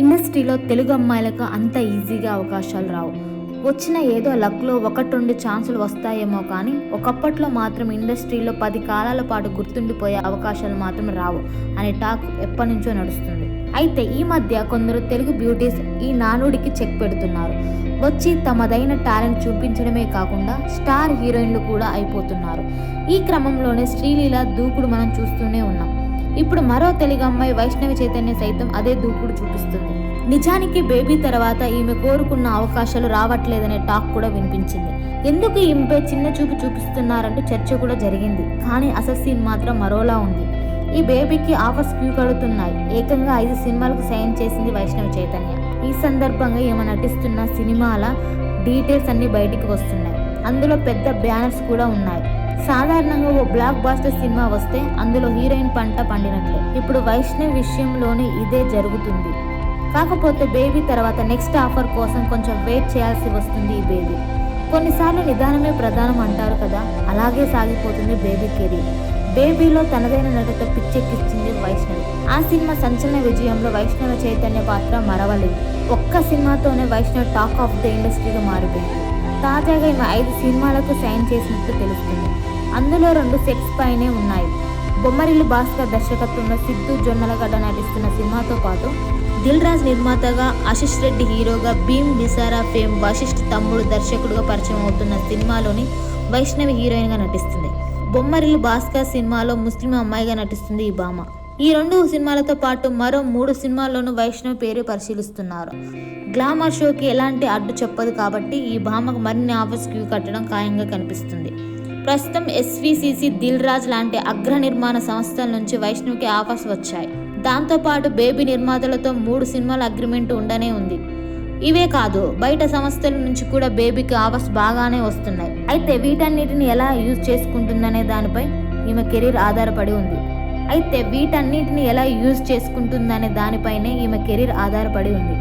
ఇండస్ట్రీలో తెలుగు అమ్మాయిలకు అంత ఈజీగా అవకాశాలు రావు. వచ్చిన ఏదో లక్లో ఒకటి రెండు ఛాన్సులు వస్తాయేమో కానీ ఒకప్పట్లో మాత్రం ఇండస్ట్రీలో పది కాలాల పాటు గుర్తుండిపోయే అవకాశాలు మాత్రం రావు అనే టాక్ ఎప్పటి నుంచో నడుస్తుంది. అయితే ఈ మధ్య కొందరు తెలుగు బ్యూటీస్ ఈ నానుడికి చెక్ పెడుతున్నారు. వచ్చి తమదైన టాలెంట్ చూపించడమే కాకుండా స్టార్ హీరోయిన్లు కూడా అయిపోతున్నారు. ఈ క్రమంలోనే శ్రీలీల దూకుడు మనం చూస్తూనే ఉన్నాం. ఇప్పుడు మరో తెలుగు అమ్మాయి వైష్ణవి చైతన్య సైతం అదే దూకుడు చూపిస్తుంది. నిజానికి బేబీ తర్వాత ఈమె కోరుకున్న అవకాశాలు రావట్లేదనే టాక్ కూడా వినిపించింది. ఎందుకు ఈమెపై చిన్న చూపు చూపిస్తున్నారంటూ చర్చ కూడా జరిగింది. కానీ అసలు సీన్ మాత్రం మరోలా ఉంది. ఈ బేబీకి ఆఫర్స్ క్యూ కడుతున్నాయి. ఏకంగా ఐదు సినిమాలకు సైన్ చేసింది వైష్ణవి చైతన్య. ఈ సందర్భంగా ఈమె నటిస్తున్న సినిమాల డీటెయిల్స్ అన్ని బయటికి వస్తున్నాయి. అందులో పెద్ద బ్యానర్స్ కూడా ఉన్నాయి. సాధారణంగా ఓ బ్లాక్ బాస్టర్ సినిమా వస్తే అందులో హీరోయిన్ పంట పండినట్లే. ఇప్పుడు వైష్ణవ్ విషయంలోనే ఇదే జరుగుతుంది. కాకపోతే బేబీ తర్వాత నెక్స్ట్ ఆఫర్ కోసం కొంచెం వెయిట్ చేయాల్సి వస్తుంది ఈ బేబీ కొన్నిసార్లు నిదానమే ప్రధానం అంటారు కదా అలాగే సాగిపోతుంది బేబీ కెరీర్ బేబీలో తనదైన నటతో పిచ్చెక్కిచ్చింది వైష్ణవి. ఆ సినిమా సంచలన విజయంలో వైష్ణవ చైతన్య పాత్ర మరవలేదు. ఒక్క సినిమాతోనే వైష్ణవ్ టాక్ ఆఫ్ ద ఇండస్ట్రీగా మారిపోయింది తాజాగా ఈమె ఐదు సినిమాలకు సైన్ చేసినట్టు తెలుస్తుంది. అందులో రెండు సెట్స్ పైనే ఉన్నాయి. బొమ్మరిల్లు భాస్కర్ దర్శకత్వంలో సిద్ధు జొన్నలగడ్డ నటిస్తున్న సినిమాతో పాటు దిల్ రాజ్ నిర్మాతగా ఆశిష్ రెడ్డి హీరోగా భీమ్ నిసారా ఫేమ్ వశిష్ఠ్ తమ్ముడు దర్శకుడుగా పరిచయం అవుతున్న సినిమాలోని వైష్ణవి హీరోయిన్గా నటిస్తుంది. బొమ్మరిల్లు భాస్కర్ సినిమాలో ముస్లిం అమ్మాయిగా నటిస్తుంది ఈ భామ. ఈ రెండు సినిమాలతో పాటు మరో మూడు సినిమాల్లోనూ వైష్ణవ్ పేరు పరిశీలిస్తున్నారు. గ్లామర్ షోకి ఎలాంటి అడ్డు చెప్పదు కాబట్టి ఈ భామకు మరిన్ని ఆఫర్స్ క్యూ కట్టడం ఖాయంగా కనిపిస్తుంది. ప్రస్తుతం ఎస్విసిసి దిల్ రాజ్ లాంటి అగ్ర నిర్మాణ సంస్థల నుంచి వైష్ణవ్కి ఆఫర్స్ వచ్చాయి. దాంతోపాటు బేబీ నిర్మాతలతో మూడు సినిమాల అగ్రిమెంట్ ఉండనే ఉంది. ఇవే కాదు బయట సంస్థల నుంచి కూడా బేబీకి ఆఫర్స్ బాగానే వస్తున్నాయి. అయితే వీటన్నిటిని ఎలా యూజ్ చేసుకుంటుందనే దానిపై ఈమె కెరీర్ ఆధారపడి ఉంది. అయితే వీటన్నిటిని ఎలా యూజ్ చేసుకుంటుందనే దానిపైనే ఈమె కెరీర్ ఆధారపడి ఉంది.